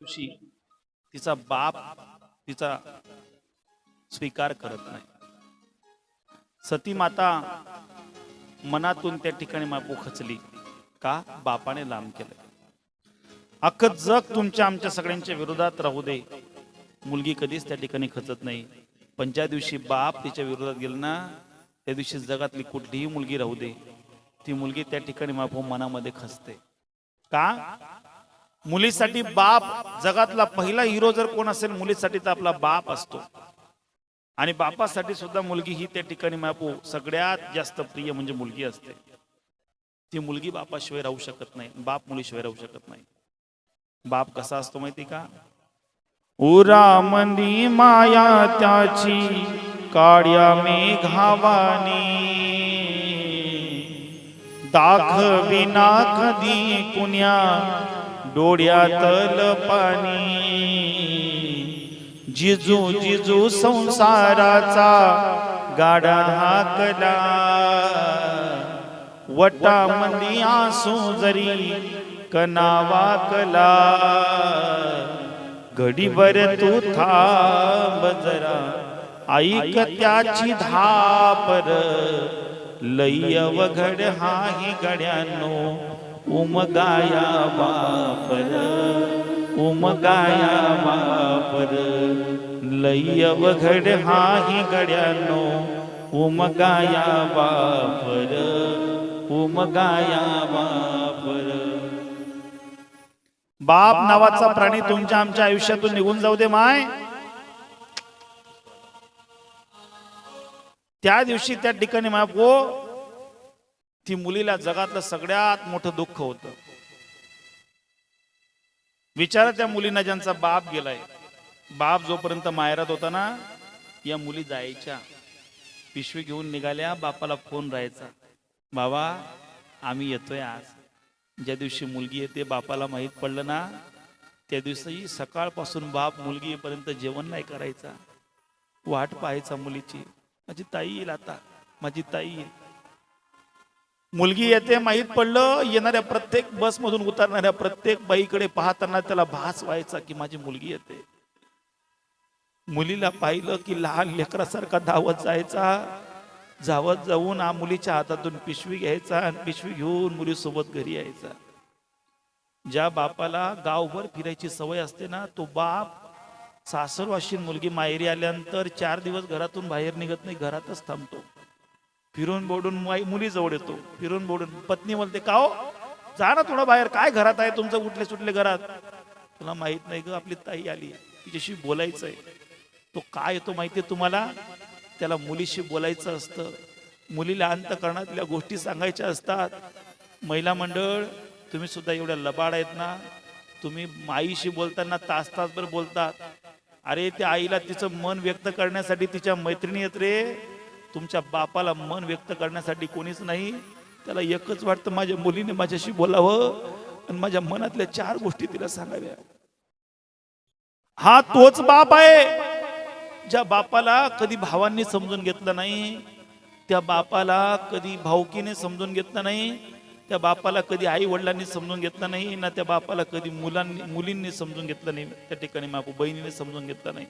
दिवशी तिचा बाप तिचा स्वीकार करत नाही. सती माता मनातून त्या ठिकाणी मापू खचली. का? बापाने लांब केलं. अख्खं जग तुमच्या आमच्या सगळ्यांच्या विरोधात राहू दे. मुलगी कधीच त्या ठिकाणी खचत नाही. पण ज्या दिवशी बाप तिच्या विरोधात गेला ना त्या दिवशी जगातली कुठलीही मुलगी राहू दे. ती मुलगी त्या ठिकाणी मापू मनामध्ये खचते. का? मुलीसाठी बाप जगातला पहिला हिरो जर कोण असेल मुलीसाठी तर आपला बाप असतो. आणि बापासाठी सुद्धा मुलगी ही त्या ठिकाणी मापू सगळ्यात जास्त प्रिय म्हणजे मुलगी असते. ती मुलगी बापाशिवाय राहू शकत नाही बाप मुलीशिवाय राहू शकत नाही. बाप कसा असतो माहिती का? उरा मंदी माया त्याची काड्या मेघावानी. दाख विना कधी कुण्या डोळ्यातल पाणी. जिजू जिजू संसाराचा गाडा हाकला वटामंदी आसू जरी कनावाकला घडीभर तू थांब जरा ऐक त्याची धापर. लय वघड हाही गड्यानो. उमगाया बापर उमगाया बापर लय वघड हाही गड्यानो उमगाया बापर उमगाया बापर बाप नावाचा प्राणी तुमच्या आमच्या आयुष्यातून निघून जाऊ दे माय. त्या दिवशी त्या ठिकाणी मापो हो. ती मुलीला जगातलं सगळ्यात मोठं दुःख होतं. विचारा त्या मुलींना ज्यांचा बाप गेलाय. बाप जोपर्यंत माहेरात होता ना या मुली जायच्या. पिशवी घेऊन निघाल्या बापाला फोन राहायचा. बाबा आम्ही येतोय आज. ज्या दिवशी मुलगी येते बापाला माहीत पडलं ना त्या दिवशी सकाळपासून बाप मुलगी येईपर्यंत जेवण नाही करायचा. वाट पाहायचा मुलीची. माझी ताई येईल आता. माझी ताई येईल. मुलगी येते माहीत पडलं येणाऱ्या प्रत्येक बस मधून उतरणाऱ्या प्रत्येक बाईकडे पाहताना त्याला भास व्हायचा की माझी मुलगी येते. मुलीला पाहिलं की लहान लेकरासारखा धावत जायचा धावत जाऊन आ मुलीच्या हातातून पिशवी घ्यायचा आणि पिशवी घेऊन मुलीसोबत घरी यायचा. ज्या बापाला गावभर फिरायची सवय असते ना तो बाप सासरवाशी मुलगी माहेरी आल्यानंतर चार दिवस घरातून बाहेर निघत नाही घरातच थांबतो. फिरून बोडून मुली जवळ येतो. फिरून बोडून. पत्नी बोलते का हो? जा ना थोडं बाहेर. काय घरात आहे तुमचं? उठले सुटले घरात? तुला माहीत नाही ग आपली ताई आली. तिच्याशी बोलायचंय. तो काय येतो माहितीये तुम्हाला? त्याला मुलीशी बोलायचं असतं. मुलीला अंतकरणातल्या गोष्टी सांगायच्या असतात. महिला मंडळ तुम्ही सुद्धा एवढ्या लबाड आहेत ना? तुम्ही आईशी बोलताना तास तासभर बोलतात. अरे त्या आईला तिचं मन व्यक्त करण्यासाठी तिच्या मैत्रिणी येत रे. तुमच्या बापाला मन व्यक्त करण्यासाठी कोणीच नाही. त्याला एकच वाटतं माझ्या मुलीने माझ्याशी बोलावं आणि माझ्या मनातल्या चार गोष्टी तिला सांगाव्या. हा तोच बाप आहे. ज्या बापाला कधी भावांनी समजून घेतलं नाही त्या बापाला कधी भाऊकीने समजून घेतलं नाही त्या बापाला कधी आई वडिलांनी समजून घेतलं नाही ना त्या बापाला कधी मुलांनी मुलींनी समजून घेतलं नाही त्या ठिकाणी बापू बहिणीने समजून घेतलं नाही.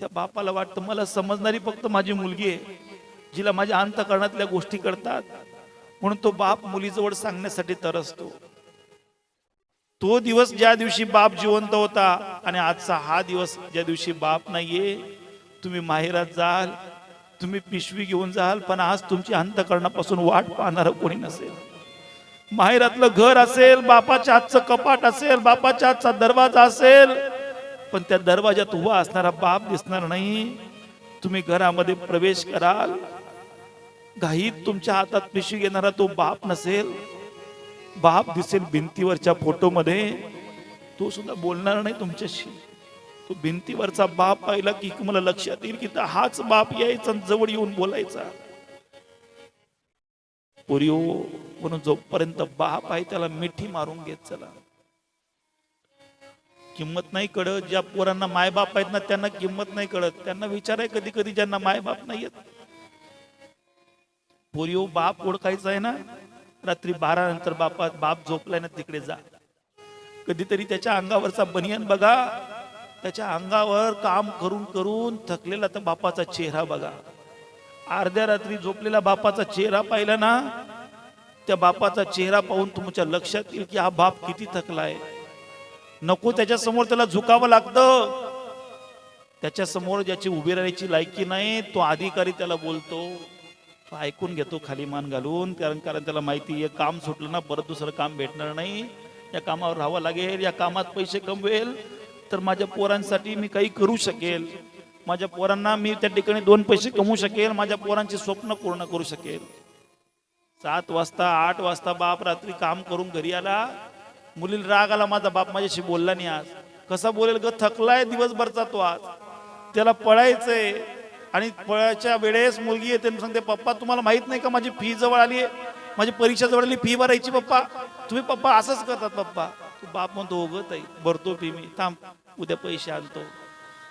त्या बापाला वाटतं मला समजणारी फक्त माझी मुलगी आहे. जिला माझ्या अंतकरणातल्या गोष्टी करतात. म्हणून तो बाप मुलीजवळ सांगण्यासाठी तरसतो. तो दिवस ज्या दिवशी बाप जिवंत होता आणि आजचा हा दिवस ज्या दिवशी बाप नाहीये तुम्ही माहेरात जाल तुम्ही पिशवी घेऊन जाल पण आज तुमची अंतकरणापासून वाट पाहणार कोणी नसेल. माहेरातलं घर असेल बापाच्या हातचं कपाट असेल बापाच्या हातचा दरवाजा असेल पण त्या दरवाजात उभा असणारा बाप दिसणार नाही. तुम्ही घरामध्ये प्रवेश कराल घाईत तुमच्या हातात पिशवी घेणारा तो बाप नसेल बाप दिसेल भिंतीवरच्या फोटोमध्ये. तो सुद्धा बोलणार नाही तुमच्याशी. तो भिंतीवरचा बाप पाहिला की मला लक्षात येईल की हाच बाप यायचा जवळ येऊन बोलायचा. पोरिओ म्हणून जोपर्यंत बाप आहे त्याला मिठी मारून घेत चला. किंमत नाही कळत ज्या पोरांना मायबाप आहेत ना त्यांना किंमत नाही कळत. त्यांना विचार आहे कधी कधी ज्यांना मायबाप नाही येत पोरिओ बाप ओळखायचा आहे ना? रात्री बारा नंतर बापा बाप झोपलाय ना तिकडे जा. कधीतरी त्याच्या अंगावरचा बनियन बघा. त्याच्या अंगावर काम करून करून थकलेला तर बापाचा चेहरा बघा. अर्ध्या रात्री झोपलेला बापाचा चेहरा पाहिला ना त्या बापाचा चेहरा पाहून तुमच्या लक्षात येईल की हा बाप किती थकलाय. नको त्याच्यासमोर त्याला झुकावं लागतं. त्याच्यासमोर ज्याची उभी राहायची लायकी नाही तो अधिकारी त्याला बोलतो. तो ऐकून घेतो खाली मान घालून. कारण कारण त्याला माहिती आहे काम सुटलं ना परत दुसरं काम भेटणार नाही. या कामावर राहावं लागेल या कामात पैसे कमवेल. तर माझ्या पोरांसाठी मी काही करू शकेल. माझ्या पोरांना मी त्या ठिकाणी दोन पैसे कमवू शकेल. माझ्या पोरांची स्वप्न पूर्ण करू शकेल. सात वाजता आठ वाजता बाप रात्री काम करून घरी आला. मुलीला राग आला माझा बाप माझ्याशी बोलला नाही आज. कसा बोलेल ग? थकलाय दिवसभरचा तो आज. त्याला पळायचंय. आणि पळायच्या वेळेस मुलगी येते सांगते पप्पा तुम्हाला माहीत नाही का माझी फी जवळ आली आहे? माझी परीक्षा जवळ आली फी भरायची पप्पा. तुम्ही पप्पा असंच करतात पप्पा. तू बाप म्हणतो उगत ग ताई भरतो फी मी. थांब उद्या पैसे आणतो.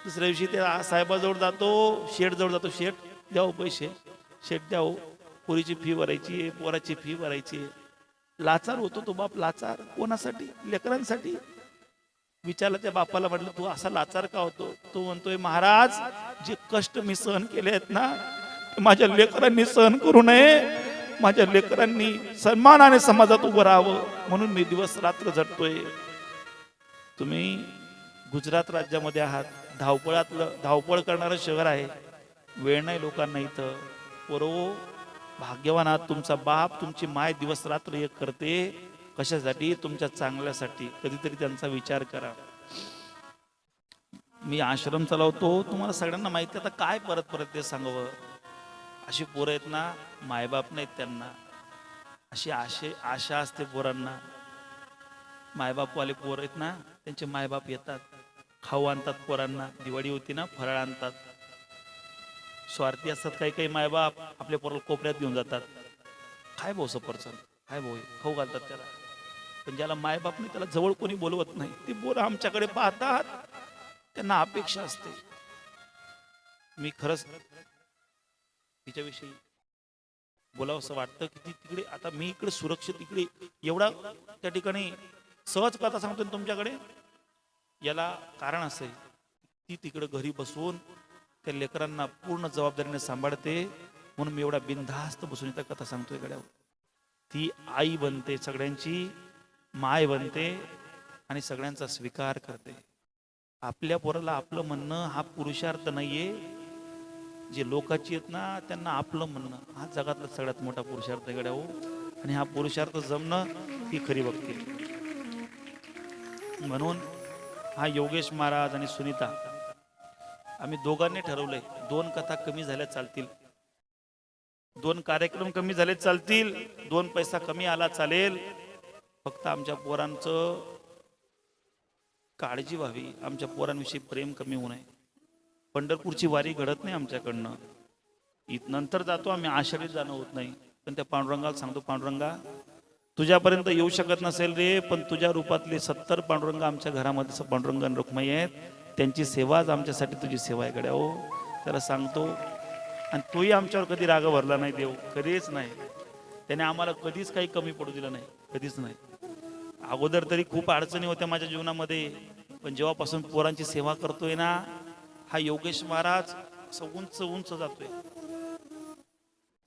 दुसऱ्या दिवशी ते साहेबाजवळ जातो शेठ जवळ जातो. शेठ द्याव पैसे. शेठ द्याव. पोरीची फी भरायची आहे पोराची फी भरायची आहे. लाचार होतो तो बाप लाचार. कोणासाठी? लेकरांसाठी? विचारलं त्या बापाला म्हटलं तू असा लाचार का होतो? तो म्हणतोय महाराज जे कष्ट मी सहन केले आहेत ना माझ्या लेकरांनी सहन करू नये. माझ्या लेकरांनी सन्मानाने समाजात उभं राहावं म्हणून मी दिवस रात्र झटतोय तुम्ही गुजरात राज्यामध्ये आहात. धावपळातलं धावपळ करणारं शहर आहे. वेळ नाही लोकांना इथं. पोरो भाग्यवान आहात. तुमचा बाप तुमची माय दिवस रात्र एक करते. कशासाठी? तुमच्या चांगल्यासाठी. कधीतरी त्यांचा विचार करा. मी आश्रम चालवतो. तुम्हाला सगळ्यांना माहिती आहे, आता काय परत परत ते सांगावं? अशी पोरं आहेत ना मायबाप नाहीत त्यांना. अशी आशे आशा असते पोरांना. मायबापवाले पोर आहेत ना त्यांचे मायबाप येतात. खाऊ आणतात पोरांना. दिवाळी होती ना फराळ आणतात. स्वार्थी असतात काही काही मायबाप. आपल्या पोराला कोपऱ्यात घेऊन जातात. काय भाऊ सफरचंद? काय भाऊ खाऊ घालतात त्याला. पण ज्याला मायबाप नाही त्याला जवळ कोणी बोलवत नाही. ते बोल आमच्याकडे पाहतात. त्यांना अपेक्षा असते. मी खरंच तिच्याविषयी बोलावं असं वाटतं की ती तिकडे आता मी इकडे सुरक्षित इकडे एवढा त्या ठिकाणी सहज कथा सांगतो ना तुमच्याकडे? याला कारण असं आहे ती तिकडे घरी बसून त्या लेकरांना पूर्ण जबाबदारीने सांभाळते. म्हणून मी एवढा बिनधास्त बसून इथं कथा सांगतोय गड्यावर ती आई बनते सगळ्यांची. माय बनते आणि सगळ्यांचा स्वीकार करते. आपल्या पोराला आपलं म्हणणं हा पुरुषार्थ नाहीये. जे लोकाची आहेत ना त्यांना आपलं म्हणणं. हा जगातला सगळ्यात मोठा पुरुषार्थ आहे गड्या हो. आणि हा पुरुषार्थ जमणं ही खरी भक्ती. म्हणून हा योगेश महाराज आणि सुनीता आम्ही दोघांनी ठरवलंय दोन कथा कमी झाल्या चालतील. दोन कार्यक्रम कमी झाले चालतील दोन पैसा कमी आला चालेल. फक्त आमच्या पोरांचं काळजी व्हावी आमच्या पोरांविषयी प्रेम कमी होऊ नये. पंढरपूरची वारी घडत नाही आमच्याकडनं. इत नंतर जातो आम्ही आषाढीत जाणं होत नाही. पण त्या पांडुरंगाला सांगतो पांडुरंगा तुझ्यापर्यंत येऊ शकत नसेल रे पण तुझ्या रूपातले सत्तर पांडुरंग आमच्या घरामध्ये पांडुरंग आणि रुक्माई आहेत. त्यांची सेवाच आमच्यासाठी तुझी सेवा आहे गड्या हो. त्याला सांगतो आणि तोही आमच्यावर कधी राग भरला नाही देव कधीच नाही. त्याने आम्हाला कधीच काही कमी पडू दिलं नाही कधीच नाही. अगोदर तरी खूप अडचणी होत्या माझ्या जीवनामध्ये पण जेव्हापासून पोरांची सेवा करतोय ना हा योगेश महाराज असं उंच उंच जातोय.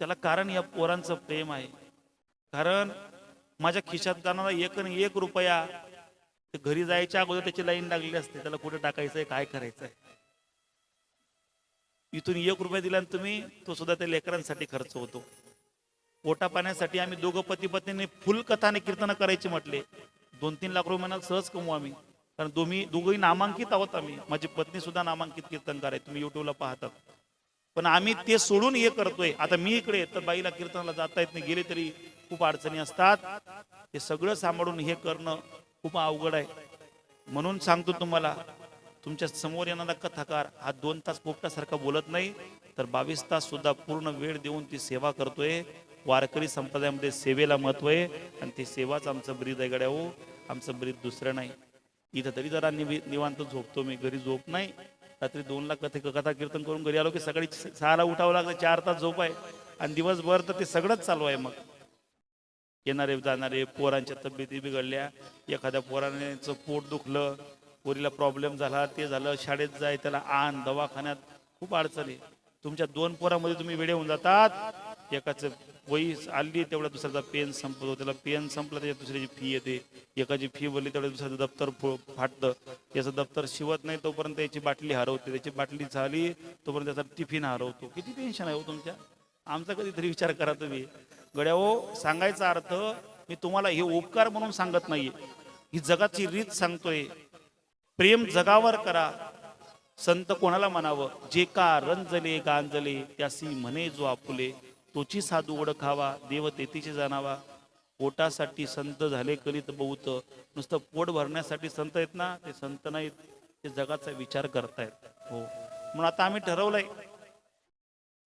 त्याला कारण या पोरांचं प्रेम आहे. कारण माझ्या खिशात जाणारा एक एक रुपया ते घरी जायच्या अगोदर त्याची लाईन लागलेली असते त्याला कुठे टाकायचंय काय करायचंय? इथून एक रुपया दिला तुम्ही तो सुद्धा त्या लेकरांसाठी खर्च होतो. पोटा पाण्यासाठी आम्ही दोघं पती पत्नीने फुल कथाने कीर्तन करायचे म्हटले. दोन तीन लाख रुपये महिन्यात सहज कमवू आम्ही. कारण दोन्ही दोघंही नामांकित आहोत आम्ही. माझी पत्नी सुद्धा नामांकित कीर्तनकार आहे तुम्ही युट्यूबला पाहतात. पण आम्ही ते सोडून हे करतोय. आता मी इकडे तर बाईला कीर्तनाला जाता येत नाही. गेले तरी खूप अडचणी असतात. हे सगळं सांभाळून हे करणं खूप अवघड आहे. म्हणून सांगतो तुम्हाला तुमच्यासमोर येणारा कथाकार हा दोन तास पोपटासारखा बोलत नाही तर बावीस तास सुद्धा पूर्ण वेळ देऊन ती सेवा करतोय. वारकरी संप्रदायामध्ये सेवेला महत्त्व आहे आणि ते सेवाच आमचं ब्रीद आहे गड्या हो. आमचं ब्रीद दुसरं नाही. इथं तरी जरा निवि निवांत झोपतो मी. घरी झोप नाही. रात्री दोन लाख कथे कथा कीर्तन करून घरी आलो की सकाळी सहाला उठावं लागलं चार तास झोप आहे. आणि दिवसभर तर ते सगळंच चालू आहे मग. येणारे जाणारे पोरांच्या तब्येती बिघडल्या. एखाद्या पोरानेचं पोट दुखलं पोरीला प्रॉब्लेम झाला ते झालं शाळेत जाय त्याला आण दवाखान्यात. खूप अडचणी तुमच्या दोन पोरामध्ये तुम्ही वेडे होऊन जातात. एकाचं वही आली तेवढ्या दुसऱ्याचा पेन संपतो. त्याला पेन संपला त्याच्या दुसऱ्याची फी येते. एकाची फी भरली तेवढ्या दुसऱ्याचं दप्तर फाटतं. याचं दप्तर शिवत नाही तोपर्यंत याची बाटली हरवते. त्याची बाटली झाली तोपर्यंत त्याचा टिफिन हरवतो. किती टेन्शन आहे हो तुमच्या? आमचा कधीतरी विचार करा तुम्ही. गड्या हो सांगायचा अर्थ मी तुम्हाला हे उपकार म्हणून सांगत नाहीये. ही जगाची रीत सांगतोय. प्रेम जगावर करा. संत कोणाला म्हणावं? जे का रंजले गांजले त्यासी म्हणे जो आपुले. तोची साधू ओळखावा देव तेथीचे जाणावा. पोटासाठी संत झाले कलित बहुत. नुसतं पोट भरण्यासाठी संत आहेत ना ते संत नाहीत ते जगाचा विचार करतायत. हो. म्हणून आता आम्ही ठरवलंय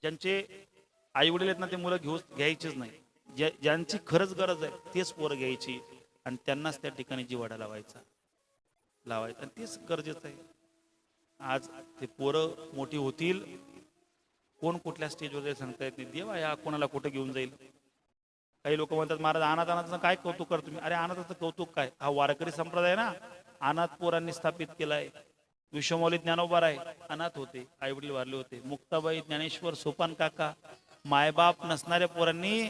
ज्यांचे आई वडील आहेत ना ते मुलं घेऊ घ्यायचीच नाही. ज्या ज्यांची खरंच गरज आहे तेच पोरं घ्यायची आणि त्यांनाच त्या ठिकाणी जिवाडा लावायचा. लावायचा. आणि तेच गरजेचं आहे. आज ते पोरं मोठी होतील कोण कुठल्या स्टेजवर जाईल सांगता येत नाही. देवा या कोणाला कुठं घेऊन जाईल? काही लोक म्हणतात महाराज अनाथ अनाथाचं काय कौतुक करतो तुम्ही? अरे अनाथाचं कौतुक काय? हा वारकरी संप्रदाय ना. अनाथ पोरांनी स्थापित केलाय. विश्वमौली ज्ञानोबार आहे. अनाथ होते आई वडील वारले होते. मुक्ताबाई ज्ञानेश्वर सोपान काका मायबाप नसणाऱ्या पोरांनी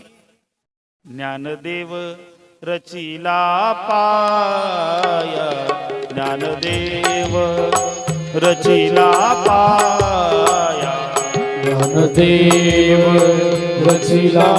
ज्ञानदेव रचिला पाया. ज्ञानदेव रचिला पाया. ज्ञानदेव रचिला